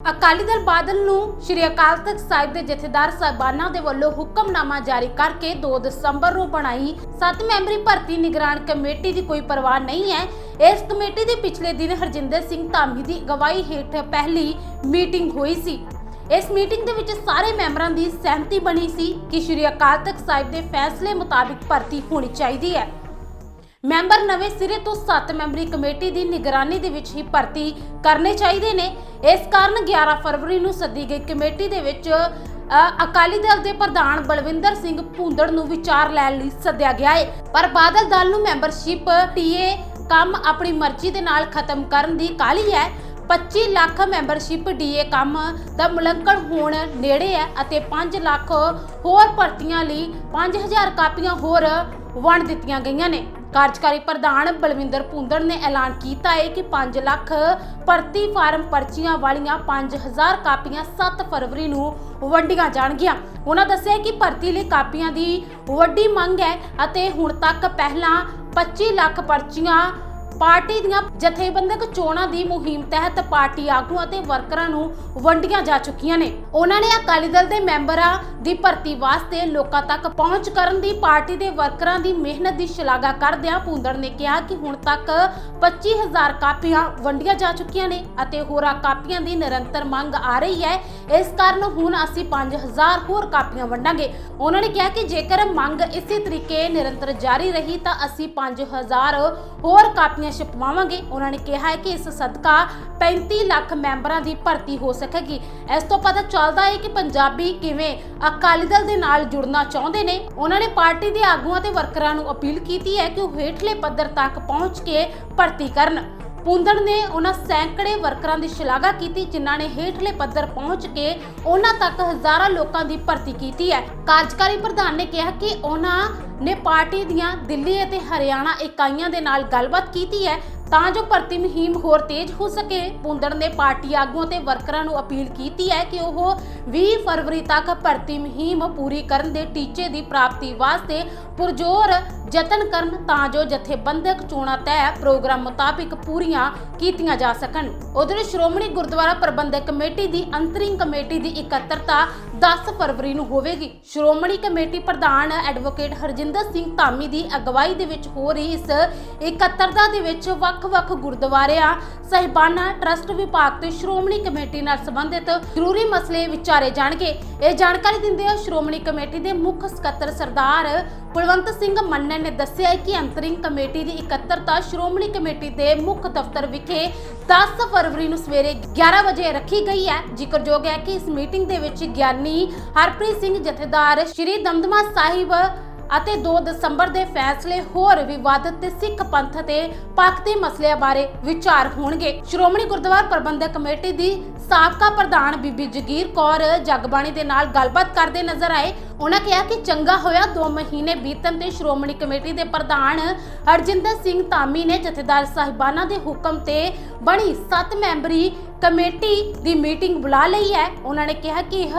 ਅਕਾਲੀ ਦਲ ਬਾਦਲ ਨੂੰ ਸ਼੍ਰੀ ਅਕਾਲ ਤਖਤ ਸਾਹਿਬ ਦੇ ਜਥੇਦਾਰ ਸਾਹਿਬਾਨਾਂ ਦੇ ਵੱਲੋਂ ਹੁਕਮਨਾਮਾ ਜਾਰੀ ਕਰਕੇ 2 ਦਸੰਬਰ ਨੂੰ ਬਣਾਈ 7 ਮੈਂਬਰੀ ਭਰਤੀ ਨਿਗਰਾਨ ਕਮੇਟੀ ਦੀ ਕੋਈ ਪਰਵਾਹ ਨਹੀਂ ਹੈ। ਇਸ ਕਮੇਟੀ ਦੇ ਪਿਛਲੇ ਦਿਨ ਹਰਜਿੰਦਰ ਸਿੰਘ ਧਾਮੀ ਦੀ ਅਗਵਾਈ ਹੇਠ ਪਹਿਲੀ ਮੀਟਿੰਗ ਹੋਈ ਸੀ। ਇਸ ਮੀਟਿੰਗ ਦੇ ਵਿੱਚ ਸਾਰੇ ਮੈਂਬਰਾਂ ਦੀ ਸਹਿਮਤੀ ਬਣੀ ਸੀ ਕਿ ਸ਼੍ਰੀ ਅਕਾਲ ਤਖਤ ਸਾਹਿਬ ਦੇ ਫੈਸਲੇ ਮੁਤਾਬਿਕ ਭਰਤੀ ਹੋਣੀ ਚਾਹੀਦੀ ਹੈ। ਮੈਂਬਰ ਨਵੇਂ ਸਿਰੇ ਤੋਂ 7 ਮੈਂਬਰੀ ਕਮੇਟੀ ਦੀ ਨਿਗਰਾਨੀ ਦੇ ਵਿੱਚ ਹੀ ਭਰਤੀ ਕਰਨੇ ਚਾਹੀਦੇ ਨੇ। ਇਸ ਕਾਰਨ 11 ਫਰਵਰੀ ਨੂੰ ਸੱਦੀ ਗਈ ਕਮੇਟੀ ਦੇ ਵਿੱਚ ਅਕਾਲੀ ਦਲ ਦੇ ਪ੍ਰਧਾਨ ਬਲਵਿੰਦਰ ਸਿੰਘ ਭੂੰਦੜ ਨੂੰ ਵਿਚਾਰ ਲੈਣ ਲਈ ਸੱਦਿਆ ਗਿਆ ਹੈ ਪਰ ਬਾਦਲ ਦਲ ਨੂੰ ਮੈਂਬਰਸ਼ਿਪ ਟੀਏ ਕੰਮ ਆਪਣੀ ਮਰਜ਼ੀ ਦੇ ਨਾਲ ਖਤਮ ਕਰਨ ਦੀ ਕਾਹਲੀ ਹੈ। 25 ਲੱਖ ਮੈਂਬਰਸ਼ਿਪ ਡੀਏ ਕੰਮ ਦਾ ਮੁਲੰਕਣ ਹੋਣ ਨੇੜੇ ਹੈ ਅਤੇ 5 ਲੱਖ ਹੋਰ ਭਰਤੀਆਂ ਲਈ 5000 ਕਾਪੀਆਂ ਹੋਰ ਵੰਡ ਦਿੱਤੀਆਂ ਗਈਆਂ ਨੇ। ਕਾਰਜਕਾਰੀ ਪ੍ਰਧਾਨ ਬਲਵਿੰਦਰ ਭੁੰਦੜ ਨੇ ਐਲਾਨ ਕੀਤਾ ਹੈ ਕਿ 5 ਲੱਖ ਭਰਤੀ ਫਾਰਮ ਪਰਚੀਆਂ ਵਾਲੀਆਂ 5000 ਕਾਪੀਆਂ 7 ਫਰਵਰੀ ਨੂੰ ਵੰਡੀਆਂ ਜਾਣਗੀਆਂ। ਉਹਨਾਂ ਦੱਸਿਆ ਕਿ ਭਰਤੀ ਲਈ ਕਾਪੀਆਂ ਦੀ ਵੱਡੀ ਮੰਗ ਹੈ ਅਤੇ ਹੁਣ ਤੱਕ ਪਹਿਲਾਂ 25 ਲੱਖ ਪਰਚੀਆਂ ਪਾਰਟੀ ਦੀਆਂ ਜਥੇਬੰਦਕ ਚੋਣਾਂ ਦੀ ਮੁਹਿੰਮ ਤਹਿਤ ਪਾਰਟੀ ਆਗੂਆਂ ਅਤੇ ਵਰਕਰਾਂ ਨੂੰ ਵੰਡੀਆਂ ਜਾ ਚੁੱਕੀਆਂ ਨੇ। ਉਹਨਾਂ ਨੇ ਅਕਾਲੀ ਦਲ ਦੇ ਮੈਂਬਰਾਂ ਦੀ ਭਰਤੀ ਵਾਸਤੇ ਲੋਕਾਂ ਤੱਕ ਪਹੁੰਚ ਕਰਨ ਦੀ, ਪਾਰਟੀ ਦੇ ਵਰਕਰਾਂ ਦੀ ਮਿਹਨਤ ਦੀ ਸ਼ਲਾਘਾ ਕਰਦਿਆਂ ਭੁੰਦੜ ਨੇ ਕਿਹਾ ਕਿ ਹੁਣ ਤੱਕ 25000 ਕਾਪੀਆਂ ਵੰਡੀਆਂ ਜਾ ਚੁੱਕੀਆਂ ਨੇ ਅਤੇ ਹੋਰਾਂ ਕਾਪੀਆਂ ਦੀ ਨਿਰੰਤਰ ਮੰਗ ਆ ਰਹੀ ਹੈ। ਇਸ ਕਾਰਨ ਹੁਣ ਅਸੀਂ 5000 ਹੋਰ ਕਾਪੀਆਂ ਵੰਡਾਂਗੇ। ਉਹਨਾਂ ਨੇ ਕਿਹਾ ਕਿ ਜੇਕਰ ਮੰਗ ਇਸੇ ਤਰੀਕੇ ਨਿਰੰਤਰ ਜਾਰੀ ਰਹੀ ਤਾਂ ਅਸੀਂ 5000 ਹੋਰ ਕਾਪੀਆਂ ਛਪਵਾਵਾਂਗੇ। ਉਹਨਾਂ ਨੇ ਕਿਹਾ ਹੈ ਕਿ ਇਸ ਸਦਕਾ 35 ਲੱਖ ਮੈਂਬਰਾਂ ਦੀ ਭਰਤੀ ਹੋ ਸਕੇਗੀ। ਇਸ ਤੋਂ ਪਤਾ ਚੱਲਦਾ ਹੈ ਕਿ ਪੰਜਾਬੀ ਕਿਵੇਂ ਅਕਾਲੀ ਦਲ ਦੇ ਨਾਲ ਜੁੜਨਾ ਚਾਹੁੰਦੇ ਨੇ, ਉਹਨਾਂ ਨੇ ਪਾਰਟੀ ਦੇ ਆਗੂਆਂ ਤੇ ਵਰਕਰਾਂ ਨੂੰ ਅਪੀਲ ਕੀਤੀ ਹੈ ਕਿ ਉਹ ਹੇਠਲੇ ਪੱਧਰ ਤੱਕ ਪਹੁੰਚ ਕੇ ਭਰਤੀ ਕਰਨ। ਪੁੰਦੜ ਨੇ ਉਹਨਾਂ ਸੈਂਕੜੇ ਵਰਕਰਾਂ ਦੀ ਸ਼ਲਾਘਾ ਕੀਤੀ, ਜਿਨ੍ਹਾਂ ਨੇ ਹੇਠਲੇ ਪੱਧਰ ਪਹੁੰਚ ਕੇ ਉਹਨਾਂ ਤੱਕ ਹਜ਼ਾਰਾਂ ਲੋਕਾਂ ਦੀ ਭਰਤੀ ਕੀਤੀ ਹੈ। ਕਾਰਜਕਾਰੀ ਪ੍ਰਧਾਨ ਨੇ ਕਿਹਾ ਕਿ ਉਹਨਾਂ ਨੇ ਪਾਰਟੀ ਦੀਆਂ ਦਿੱਲੀ ਅਤੇ ਹਰਿਆਣਾ ਇਕਾਈਆਂ ਦੇ ਨਾਲ ਗੱਲਬਾਤ ਕੀਤੀ ਹੈ। ਤਾਂ ਜੋ ਭਰਤੀ ਮੁਹਿੰਮ ਹੋਰ ਤੇਜ਼ ਹੋ ਸਕੇ। ਪੁੰਦੜ ਨੇ ਪਾਰਟੀ ਆਗੂਆਂ ਤੇ ਵਰਕਰਾਂ ਨੂੰ ਅਪੀਲ ਕੀਤੀ ਹੈ ਕਿ ਉਹ 20 ਫਰਵਰੀ ਤੱਕ ਭਰਤੀ ਮੁਹਿੰਮ ਪੂਰੀ ਕਰਨ ਦੇ ਟੀਚੇ ਦੀ ਪ੍ਰਾਪਤੀ ਵਾਸਤੇ ਪੁਰਜੋਰ ਯਤਨ ਕਰਨ ਤਾਂ ਜੋ ਜਥੇਬੰਦਕ ਚੋਣਾਂ ਤੈਅ ਪ੍ਰੋਗਰਾਮ ਮੁਤਾਬਿਕ ਪੂਰੀਆਂ ਕੀਤੀਆਂ ਜਾ ਸਕਣ। ਉਧਰ ਸ਼੍ਰੋਮਣੀ ਗੁਰਦੁਆਰਾ ਪ੍ਰਬੰਧਕ ਕਮੇਟੀ ਦੀ ਅੰਤਰਿੰਗ ਕਮੇਟੀ ਦੀ ਇਕੱਤਰਤਾ 10 ਫਰਵਰੀ ਨੂੰ ਹੋਵੇਗੀ। ਸ਼੍ਰੋਮਣੀ ਕਮੇਟੀ ਪ੍ਰਧਾਨ ਐਡਵੋਕੇਟ ਹਰਜਿੰਦਰ ਸਿੰਘ ਧਾਮੀ ਦੀ ਅਗਵਾਈ ਦੇ ਵਿੱਚ ਹੋ ਰਹੀ ਇਸ ਇਕੱਤਰਤਾ ਦੇ ਵਿੱਚ ਵੱਖ-ਵੱਖ ਗੁਰਦੁਆਰਿਆਂ, ਸਹਿਬਾਨਾ, ਟਰਸਟ ਵਿਭਾਗ ਤੇ ਸ਼੍ਰੋਮਣੀ ਕਮੇਟੀ ਨਾਲ ਸੰਬੰਧਿਤ ਜ਼ਰੂਰੀ ਮਸਲੇ ਵਿਚਾਰੇ ਜਾਣਗੇ। ਇਹ ਜਾਣਕਾਰੀ ਦਿੰਦੇ ਹੋਏ ਸ਼੍ਰੋਮਣੀ ਕਮੇਟੀ ਦੇ ਮੁੱਖ ਸਕੱਤਰ ਸਰਦਾਰ ਕੁਲਵੰਤ ਸਿੰਘ ਮੰਨਣ ਮੰਨਨ ਨੇ ਦੱਸਿਆ ਕਿ ਅੰਤਰਿੰਗ ਕਮੇਟੀ ਦੀ ਇਕੱਤਰਤਾ ਸ਼੍ਰੋਮਣੀ ਕਮੇਟੀ ਦੇ ਮੁੱਖ ਦਫ਼ਤਰ ਵਿਖੇ 10 ਫਰਵਰੀ ਨੂੰ ਸਵੇਰੇ 11 ਵਜੇ ਰੱਖੀ ਗਈ ਹੈ। ਜ਼ਿਕਰਯੋਗ ਹੈ ਕਿ ਇਸ ਮੀਟਿੰਗ ਦੇ ਵਿੱਚ ਗਿਆਨੀ ਹਰਪ੍ਰੀਤ ਸਿੰਘ ਜਥੇਦਾਰ, ਸ਼੍ਰੀ ਦਮਦਮਾ ਸਾਹਿਬ ਅਤੇ 2 ਦਸੰਬਰ ਦੇ ਫੈਸਲੇ ਹੋਰ ਵਿਵਾਦਤ ਤੇ ਸਿੱਖ ਪੰਥ ਤੇ ਪੱਖ ਦੇ ਮਸਲਿਆਂ ਬਾਰੇ ਵਿਚਾਰ ਹੋਣਗੇ। ਸ਼੍ਰੋਮਣੀ ਗੁਰਦੁਆਰਾ ਪ੍ਰਬੰਧਕ ਕਮੇਟੀ ਦੀ ਸਾਬਕਾ ਪ੍ਰਧਾਨ ਬੀਬੀ ਜਗੀਰ ਕੌਰ ਜਗਬਾਣੀ ਦੇ ਨਾਲ ਗੱਲਬਾਤ ਕਰਦੇ ਨਜ਼ਰ ਆਏ। ਉਹਨਾਂ ਕਿਹਾ ਕਿ ਚੰਗਾ ਹੋਇਆ 2 ਮਹੀਨੇ ਬੀਤਣ ਤੇ ਸ਼੍ਰੋਮਣੀ ਕਮੇਟੀ ਦੇ ਪ੍ਰਧਾਨ ਹਰਜਿੰਦਰ ਸਿੰਘ ਧਾਮੀ ਨੇ ਜਥੇਦਾਰ ਸਾਹਿਬਾਨਾਂ ਦੇ ਹੁਕਮ ਤੇ ਬਣੀ 7 ਮੈਂਬਰੀ ਕਮੇਟੀ ਦੀ ਮੀਟਿੰਗ ਬੁਲਾ ਲਈ ਹੈ। ਉਹਨਾਂ ਨੇ ਕਿਹਾ ਕਿ ਇਹ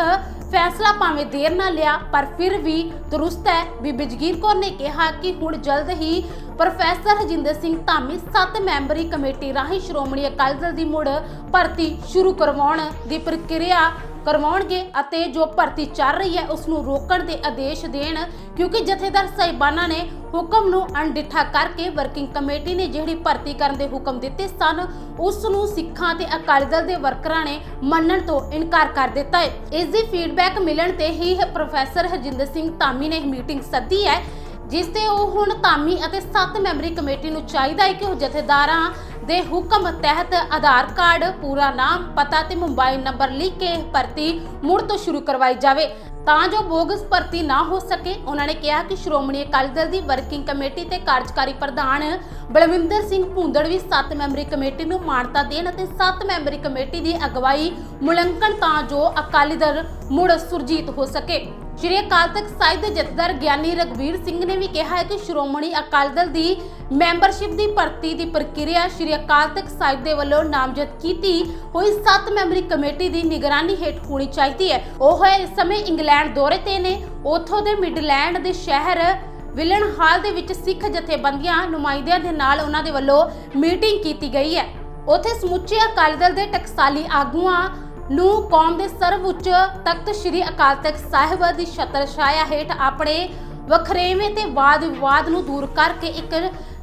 ਫੈਸਲਾ ਭਾਵੇਂ ਦੇਰ ਨਾਲ ਲਿਆ, ਪਰ ਫਿਰ ਵੀ ਦਰੁਸਤ ਹੈ। ਬੀਬੀ ਜਗੀਰ ਕੌਰ ਨੇ ਕਿਹਾ ਕਿ ਹੁਣ ਜਲਦ ਹੀ ਪ੍ਰੋਫੈਸਰ ਹਜਿੰਦਰ ਸਿੰਘ ਧਾਮੀ ਸੱਤ ਮੈਂਬਰੀ ਕਮੇਟੀ ਰਾਹੀਂ ਸ਼੍ਰੋਮਣੀ ਅਕਾਲੀ ਦਲ ਦੀ ਮੁੜ ਭਰਤੀ ਸ਼ੁਰੂ ਕਰਵਾਉਣ ਦੀ ਪ੍ਰਕਿਰਿਆ ਕਰਵਾਉਣਗੇ ਅਤੇ ਜੋ ਭਰਤੀ ਚੱਲ ਰਹੀ ਹੈ ਉਸ ਨੂੰ ਰੋਕਣ ਦੇ ਆਦੇਸ਼ ਦੇਣ, ਕਿਉਂਕਿ ਜਥੇਦਾਰ ਸਾਹਿਬਾਨਾਂ ਨੇ ਹੁਕਮ ਨੂੰ ਅਣਡਿੱਠਾ ਕਰਕੇ ਵਰਕਿੰਗ ਕਮੇਟੀ ਨੇ ਜਿਹੜੀ ਭਰਤੀ ਕਰਨ ਦੇ ਹੁਕਮ ਦਿੱਤੇ ਸਨ ਉਸ ਨੂੰ ਸਿੱਖਾਂ ਤੇ ਅਕਾਲੀ ਦਲ ਦੇ ਵਰਕਰਾਂ ਨੇ ਮੰਨਣ ਤੋਂ ਇਨਕਾਰ ਕਰ ਦਿੱਤਾ ਹੈ। ਇਸ ਦੀ ਫੀਡਬੈਕ ਮਿਲਣ ਤੇ ਹੀ ਪ੍ਰੋਫੈਸਰ ਹਰਜਿੰਦਰ ਸਿੰਘ ਧਾਮੀ ਨੇ ਮੀਟਿੰਗ ਸੱਦੀ ਹੈ। ਜਿਸ ਤੇ ਉਹ ਹੁਣ ਧਾਮੀ ਅਤੇ 7 ਮੈਂਬਰੀ ਕਮੇਟੀ ਨੂੰ ਚਾਹੀਦਾ ਹੈ ਕਿ ਉਹ ਜਥੇਦਾਰਾਂ ਦੇ ਹੁਕਮ ਤਹਿਤ ਆਧਾਰ ਕਾਰਡ, ਪੂਰਾ ਨਾਮ, ਪਤਾ ਤੇ ਮੋਬਾਈਲ ਨੰਬਰ ਲਿਖ ਕੇ ਭਰਤੀ ਮੁੜ ਤੋਂ ਸ਼ੁਰੂ ਕਰਵਾਈ ਜਾਵੇ। ਤਾਂ ਜੋ ਬੋਗਸ ਭਰਤੀ ਨਾ ਹੋ ਸਕੇ, ਉਹਨਾਂ ਨੇ ਕਿਹਾ ਕਿ ਸ਼੍ਰੋਮਣੀ ਅਕਾਲੀ ਦਲ ਦੀ ਵਰਕਿੰਗ ਕਮੇਟੀ ਤੇ ਕਾਰਜਕਾਰੀ ਪ੍ਰਧਾਨ ਬਲਵਿੰਦਰ ਸਿੰਘ ਭੁੰਦੜ ਵੀ 7 ਮੈਂਬਰੀ ਕਮੇਟੀ ਨੂੰ ਮਾਨਤਾ ਦੇਣ ਅਤੇ 7 ਮੈਂਬਰੀ ਕਮੇਟੀ ਦੀ ਅਗਵਾਈ ਮੁਲੰਕਣ ਤਾਂ ਜੋ ਅਕਾਲੀ ਦਲ ਮੁੜ ਸੁਰਜੀਤ ਹੋ ਸਕੇ। ਸ਼੍ਰੀ ਅਕਾਲ ਤਖਤ ਸਾਹਿਬ ਦੇ ਜਥੇਦਾਰ ਗਿਆਨੀ ਰਗਵੀਰ ਸਿੰਘ ਨੇ ਵੀ ਕਿਹਾ ਹੈ ਕਿ ਸ਼੍ਰੋਮਣੀ ਅਕਾਲੀ ਦਲ ਦੀ ਮੈਂਬਰਸ਼ਿਪ ਦੀ ਭਰਤੀ ਦੀ ਪ੍ਰਕਿਰਿਆ ਸ਼੍ਰੀ ਅਕਾਲ ਤਖਤ ਸਾਹਿਬ ਦੇ ਵੱਲੋਂ ਨਾਮਜ਼ਦ ਕੀਤੀ ਹੋਈ 7 ਮੈਂਬਰੀ ਕਮੇਟੀ ਦੀ ਨਿਗਰਾਨੀ ਹੇਠ ਹੋਣੀ ਚਾਹੀਦੀ ਹੈ। ਉਹ ਹੈ ਇਸ ਸਮੇਂ ਇੰਗਲੈਂਡ ਦੌਰੇ ਤੇ ਨੇ। ਉਥੋਂ ਦੇ ਮਿਡਲੈਂਡ ਦੇ ਸ਼ਹਿਰ ਵਿਲਨ ਹਾਲ ਦੇ ਵਿੱਚ ਸਿੱਖ ਜਥੇਬੰਦੀਆਂ ਨੁਮਾਇੰਦਿਆਂ ਦੇ ਨਾਲ ਉਹਨਾਂ ਦੇ ਵੱਲੋਂ ਮੀਟਿੰਗ ਕੀਤੀ ਗਈ ਹੈ। ਉਥੇ ਸਮੁੱਚੇ ਅਕਾਲੀ ਦਲ ਦੇ ਟਕਸਾਲੀ ਆਗੂਆਂ ਨੂੰ ਕੌਮ ਦੇ ਸਰਵਉੱਚ ਤਖਤ ਸ੍ਰੀ ਅਕਾਲ ਤਖਤ ਸਾਹਿਬ ਦੀ ਛਤਰ ਛਾਇਆ ਹੇਠ ਆਪਣੇ ਵਖਰੇਵੇਂ ਤੇ ਵਾਦ ਵਿਵਾਦ ਨੂੰ ਦੂਰ ਕਰਕੇ ਇੱਕ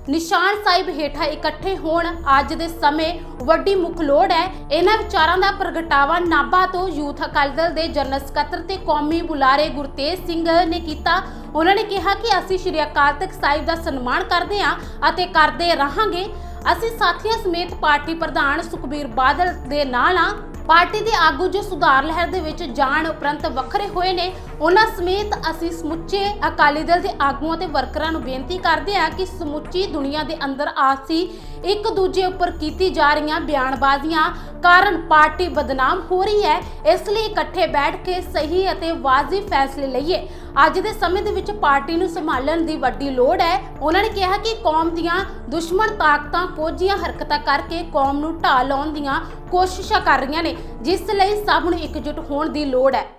ਨਿਸ਼ਾਨ ਸਾਹਿਬ ਹੇਠਾਂ ਇਕੱਠੇ ਹੋਣ ਅੱਜ ਦੇ ਸਮੇਂ ਵੱਡੀ ਮੁੱਖ ਲੋੜ ਹੈ। ਇਹਨਾਂ ਵਿਚਾਰਾਂ ਦਾ ਪ੍ਰਗਟਾਵਾ ਨਾਭਾ ਤੋਂ ਯੂਥ ਅਕਾਲੀ ਦਲ ਦੇ ਜਨਰਲ ਸਕੱਤਰ ਤੇ ਕੌਮੀ ਬੁਲਾਰੇ ਗੁਰਤੇਜ ਸਿੰਘ ਨੇ ਕੀਤਾ। ਉਹਨਾਂ ਨੇ ਕਿਹਾ ਕਿ ਅਸੀਂ ਸ਼੍ਰੀ ਅਕਾਲ ਤਖਤ ਸਾਹਿਬ ਦਾ ਸਨਮਾਨ ਕਰਦੇ ਹਾਂ ਅਤੇ ਕਰਦੇ ਰਹਾਂਗੇ। ਅਸੀਂ ਸਾਥੀਆਂ ਸਮੇਤ ਪਾਰਟੀ ਪ੍ਰਧਾਨ ਸੁਖਬੀਰ ਬਾਦਲ ਦੇ ਨਾਲ ਆ ਪਾਰਟੀ ਦੇ ਆਗੂ ਜੋ ਸੁਧਾਰ ਲਹਿਰ ਦੇ ਵਿੱਚ ਜਾਣ ਉਪਰੰਤ ਵੱਖਰੇ ਹੋਏ ਨੇ, ਉਹਨਾਂ ਸਮੇਤ ਅਸੀਂ ਸਮੁੱਚੇ ਅਕਾਲੀ ਦਲ ਦੇ ਆਗੂਆਂ ਤੇ ਵਰਕਰਾਂ ਨੂੰ ਬੇਨਤੀ ਕਰਦੇ ਹਾਂ ਕਿ ਸਮੁੱਚੀ ਦੁਨੀਆ ਦੇ ਅੰਦਰ ਆਸੀ ਇੱਕ ਦੂਜੇ ਉੱਪਰ ਕੀਤੀ ਜਾ ਰਹੀਆਂ ਬਿਆਨਬਾਜ਼ੀਆਂ ਕਾਰਨ ਪਾਰਟੀ ਬਦਨਾਮ ਹੋ ਰਹੀ ਹੈ, ਇਸ ਲਈ ਇਕੱਠੇ ਬੈਠ ਕੇ ਸਹੀ ਅਤੇ ਵਾਜਿਬ ਫੈਸਲੇ ਲਈਏ। ਅੱਜ ਦੇ ਸਮੇਂ ਦੇ ਵਿੱਚ ਪਾਰਟੀ ਨੂੰ ਸੰਭਾਲਣ ਦੀ ਵੱਡੀ ਲੋੜ ਹੈ। ਉਹਨਾਂ ਨੇ ਕਿਹਾ ਕਿ ਕੌਮ ਦੀਆਂ ਦੁਸ਼ਮਣ ਤਾਕਤਾਂ ਕੋਝੀਆਂ ਹਰਕਤਾਂ ਕਰਕੇ ਕੌਮ ਨੂੰ ਢਾਹ ਲਾਉਣ ਦੀਆਂ ਕੋਸ਼ਿਸ਼ਾਂ ਕਰ ਰਹੀਆਂ ਨੇ, ਜਿਸ ਲਈ ਸਭ ਨੂੰ ਇਕਜੁੱਟ ਹੋਣ ਦੀ ਲੋੜ ਹੈ।